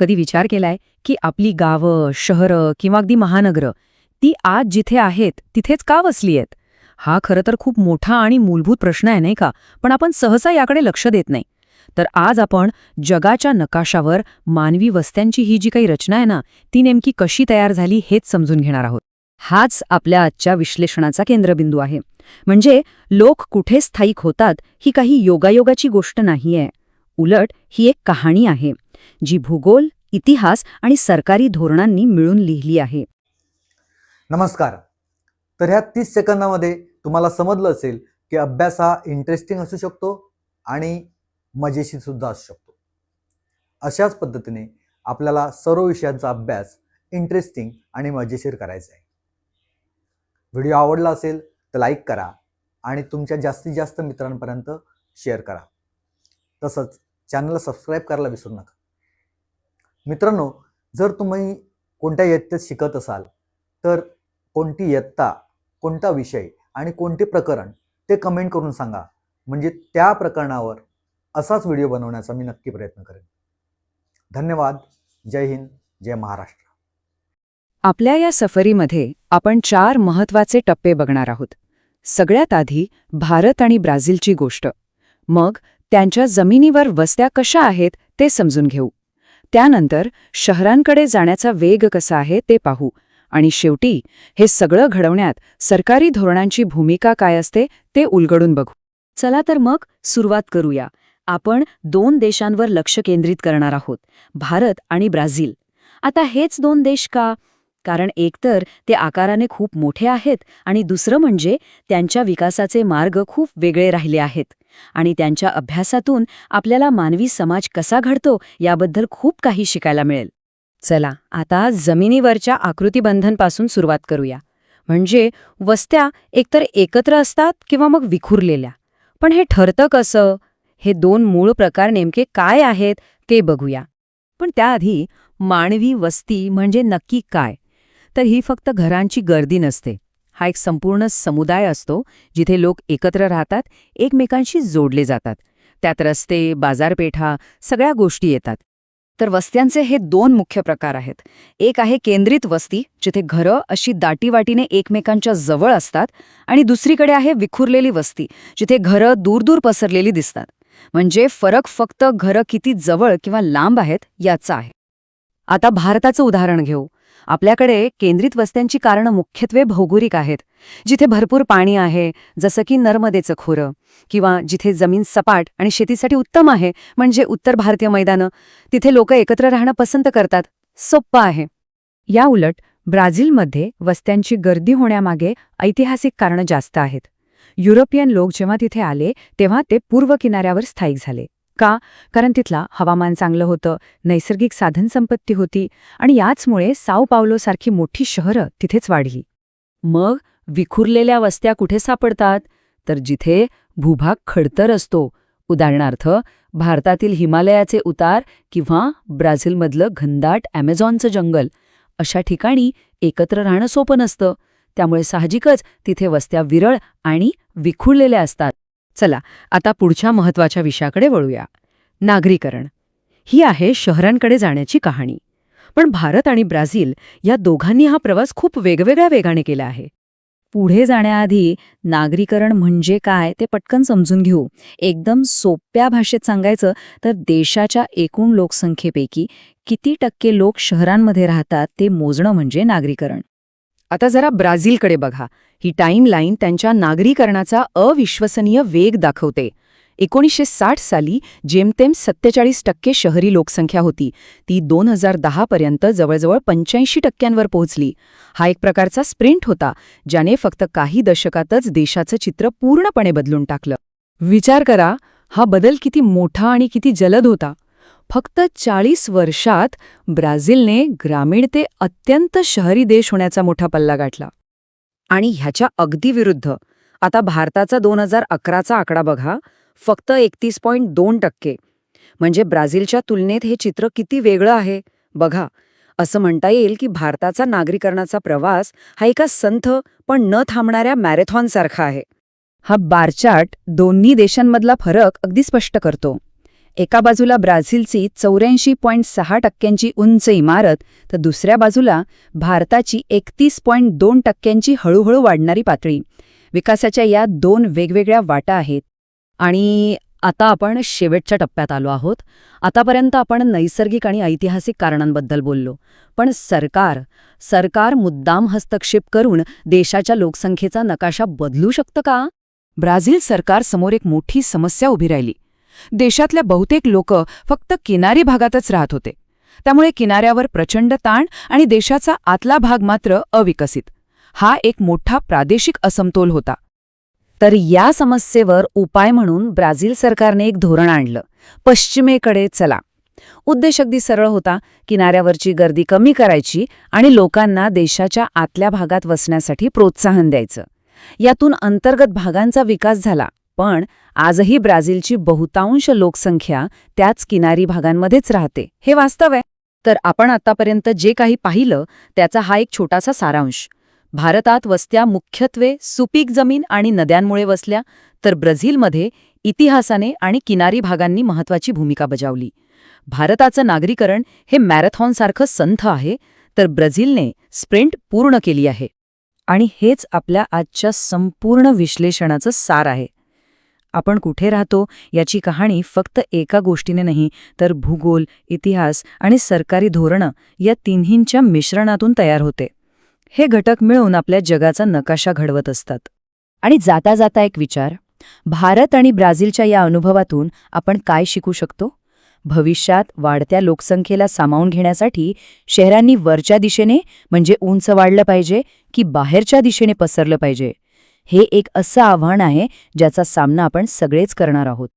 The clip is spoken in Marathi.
कधी विचार केलाय की आपली गावं शहरं किंवा अगदी महानगरं ती आज जिथे आहेत तिथेच का वसली आहेत? हा खरं तर खूप मोठा आणि मूलभूत प्रश्न आहे नाही का? पण आपण सहसा याकडे लक्ष देत नाही. तर आज आपण जगाच्या नकाशावर मानवी वस्त्यांची ही जी काही रचना आहे ना ती नेमकी कशी तयार झाली हेच समजून घेणार आहोत. हाच आपल्या आजच्या विश्लेषणाचा केंद्रबिंदू आहे. म्हणजे लोक कुठे स्थायिक होतात ही काही योगायोगाची गोष्ट नाहीये. उलट ही एक कहाणी आहे. जी भूगोल इतिहास आणि सरकारी धोरणांनी मिळून लिहिली आहे. नमस्कार. तर ह्या तीस सेकंदामध्ये तुम्हाला समजलं असेल की अभ्यास हा इंटरेस्टिंग असू शकतो आणि मजेशीर सुद्धा असू शकतो. अशाच पद्धतीने आपल्याला सर्व विषयांचा अभ्यास इंटरेस्टिंग आणि मजेशीर करायचा आहे. व्हिडिओ आवडला असेल तर लाईक करा आणि तुमच्या जास्तीत जास्त मित्रांपर्यंत शेअर करा. तसंच चॅनलला सबस्क्राईब करायला विसरू नका. मित्रांनो जर तुम्ही कोणत्या इयत्तेत शिकत असाल तर कोणती इयत्ता कोणता विषय आणि कोणते प्रकरण ते कमेंट करून सांगा. म्हणजे त्या प्रकरणावर असाच व्हिडिओ बनवण्याचा मी नक्की प्रयत्न करेन. धन्यवाद. जय हिंद. जय महाराष्ट्र. आपल्या या सफरीमध्ये आपण चार महत्त्वाचे टप्पे बघणार आहोत. सगळ्यात आधी भारत आणि ब्राझीलची गोष्ट. मग त्यांच्या जमिनीवर वस्त्या कशा आहेत ते समजून घेऊ. त्यानंतर शहरांकडे जाण्याचा वेग कसा आहे ते पाहू. आणि शेवटी हे सगळं घडवण्यात सरकारी धोरणांची भूमिका काय असते ते उलगडून बघू. चला तर मग सुरुवात करूया. आपण दोन देशांवर लक्ष केंद्रित करणार आहोत भारत आणि ब्राझील. आता हेच दोन देश का? कारण एकतर ते आकाराने खूप मोठे आहेत आणि दुसरं म्हणजे त्यांच्या विकासाचे मार्ग खूप वेगळे राहिले आहेत. आणि त्यांच्या अभ्यासातून आपल्याला मानवी समाज कसा घडतो याबद्दल खूप काही शिकायला मिळेल. चला आता जमिनीवरच्या आकृतीबंधनपासून सुरुवात करूया. म्हणजे वस्त्या एकतर एकत्र असतात किंवा मग विखुरलेल्या. पण हे ठरतं कसं? हे दोन मूळ प्रकार नेमके काय आहेत ते बघूया. पण त्याआधी मानवी वस्ती म्हणजे नक्की काय? तर ही फक्त घरांची गर्दी नसते. हा एक संपूर्ण समुदाय असतो जिथे लोक एकत्र राहतात एकमेकांशी जोडले जातात. त्यात रस्ते बाजारपेठा सगळ्या गोष्टी येतात. तर वस्त्यांचे हे दोन मुख्य प्रकार आहेत. एक आहे केंद्रित वस्ती जिथे घरं अशी दाटीवाटीने एकमेकांच्या जवळ असतात आणि दुसरीकडे आहे विखुरलेली वस्ती जिथे घरं दूरदूर पसरलेली दिसतात. म्हणजे फरक फक्त घरं किती जवळ किंवा लांब आहेत याचा आहे. आता भारताचं उदाहरण घेऊ. आपल्याकडे केंद्रित वस्त्यांची कारणं मुख्यत्वे भौगोलिक आहेत. जिथे भरपूर पाणी आहे जसं की नर्मदेचं खोरं किंवा जिथे जमीन सपाट आणि शेतीसाठी उत्तम आहे म्हणजे उत्तर भारतीय मैदानं तिथे लोक एकत्र राहणं पसंत करतात. सोप्पं आहे. या उलट ब्राझीलमध्ये वस्त्यांची गर्दी होण्यामागे ऐतिहासिक कारणं जास्त आहेत. युरोपियन लोक जेव्हा तिथे आले तेव्हा ते पूर्व किनाऱ्यावर स्थायिक झाले. का? कारण तिथला हवामान चांगलं होतं नैसर्गिक साधनसंपत्ती होती आणि याचमुळे साऊ पावलोसारखी मोठी शहरं तिथेच वाढली. मग विखुरलेल्या वस्त्या कुठे सापडतात? तर जिथे भूभाग खडतर असतो. उदाहरणार्थ भारतातील हिमालयाचे उतार किंवा ब्राझीलमधलं घनदाट ॲमेझॉनचं जंगल अशा ठिकाणी एकत्र राहणं सोपं नसतं. त्यामुळे साहजिकच तिथे वस्त्या विरळ आणि विखुरलेल्या असतात. चला आता पुढच्या महत्त्वाच्या विषयाकडे वळूया. नागरीकरण. ही आहे शहरांकडे जाण्याची कहाणी. पण भारत आणि ब्राझील या दोघांनी हा प्रवास खूप वेगवेगळ्या वेगाने केला आहे. पुढे जाण्याआधी नागरीकरण म्हणजे काय ते पटकन समजून घेऊ. एकदम सोप्या भाषेत सांगायचं तर देशाच्या एकूण लोकसंख्येपैकी किती टक्के लोक शहरांमध्ये राहतात ते मोजणं म्हणजे नागरीकरण. आता जरा ब्राझीलकडे बघा. ही टाईमलाईन त्यांच्या नागरीकरणाचा अविश्वसनीय वेग दाखवते. एकोणीसशे साठ साली जेमतेम सत्तेचाळीस टक्के शहरी लोकसंख्या होती. ती दोन हजार दहापर्यंत जवळजवळ पंच्याऐंशी टक्क्यांवर पोहोचली. हा एक प्रकारचा स्प्रिंट होता ज्याने फक्त काही दशकातच देशाचं चित्र पूर्णपणे बदलून टाकलं. विचार करा हा बदल किती मोठा आणि किती जलद होता. फक्त चाळीस वर्षात ब्राझीलने ग्रामीण ते अत्यंत शहरी देश होण्याचा मोठा पल्ला गाठला. आणि ह्याच्या अगदी विरुद्ध. आता भारताचा दोन हजार अकराचा आकडा बघा फक्त एकतीस पॉईंट दोन टक्के. म्हणजे ब्राझीलच्या तुलनेत हे चित्र किती वेगळं आहे? बघा असं म्हणता येईल की भारताचा नागरीकरणाचा प्रवास हा एका संथ पण न थांबणाऱ्या मॅरेथॉनसारखा आहे. हा बारचार्ट दोन्ही देशांमधला फरक अगदी स्पष्ट करतो. एका बाजूला ब्राझीलची चौऱ्याऐंशी पॉईंट सहा टक्क्यांची उंच इमारत तर दुसऱ्या बाजूला भारताची एकतीस पॉईंट दोन टक्क्यांची हळूहळू वाढणारी पातळी. विकासाच्या या दोन वेगवेगळ्या वाटा आहेत. आणि आता आपण शेवटच्या टप्प्यात आलो आहोत. आतापर्यंत आपण नैसर्गिक आणि ऐतिहासिक कारणांबद्दल बोललो. पण सरकार सरकार मुद्दाम हस्तक्षेप करून देशाच्या लोकसंख्येचा नकाशा बदलू शकतं का? ब्राझील सरकार समोर एक मोठी समस्या उभी राहिली. देशातल्या बहुतेक लोक फक्त किनारी भागातच राहत होते. त्यामुळे किनाऱ्यावर प्रचंड ताण आणि देशाचा आतला भाग मात्र अविकसित. हा एक मोठा प्रादेशिक असमतोल होता. तर या समस्येवर उपाय म्हणून ब्राझील सरकारने एक धोरण आणलं. पश्चिमेकडे चला. उद्देश अगदी सरळ होता किनाऱ्यावरची गर्दी कमी करायची आणि लोकांना देशाच्या आतल्या भागात वसण्यासाठी प्रोत्साहन द्यायचं. यातून अंतर्गत भागांचा विकास झाला. पण आजही ब्राझीलची बहुतांश लोकसंख्या त्याच किनारी भागांमध्येच राहते. हे वास्तव आहे. तर आपण आतापर्यंत जे काही पाहिलं त्याचा हा एक छोटासा सारांश. भारतात वस्त्या मुख्यत्वे सुपीक जमीन आणि नद्यांमुळे वसल्या तर ब्राझीलमध्ये इतिहासाने आणि किनारी भागांनी महत्वाची भूमिका बजावली. भारताचं नागरीकरण हे मॅरेथॉनसारखं संथ आहे तर ब्राझीलने स्प्रिंट पूर्ण केली आहे. आणि हेच आपल्या आजच्या संपूर्ण विश्लेषणाचं सार आहे. आपण कुठे राहतो याची कहाणी फक्त एका गोष्टीने नाही तर भूगोल इतिहास आणि सरकारी धोरणं या तिन्हींच्या मिश्रणातून तयार होते. हे घटक मिळून आपल्या जगाचा नकाशा घडवत असतात. आणि जाता जाता एक विचार भारत आणि ब्राझीलच्या या अनुभवातून आपण काय शिकू शकतो? भविष्यात वाढत्या लोकसंख्येला सामावून घेण्यासाठी शहरांनी वरच्या दिशेने म्हणजे उंच वाढलं पाहिजे की बाहेरच्या दिशेने पसरलं पाहिजे? हे एक असं आव्हान आहे ज्याचा सामना आपण सगळेच करणार आहोत.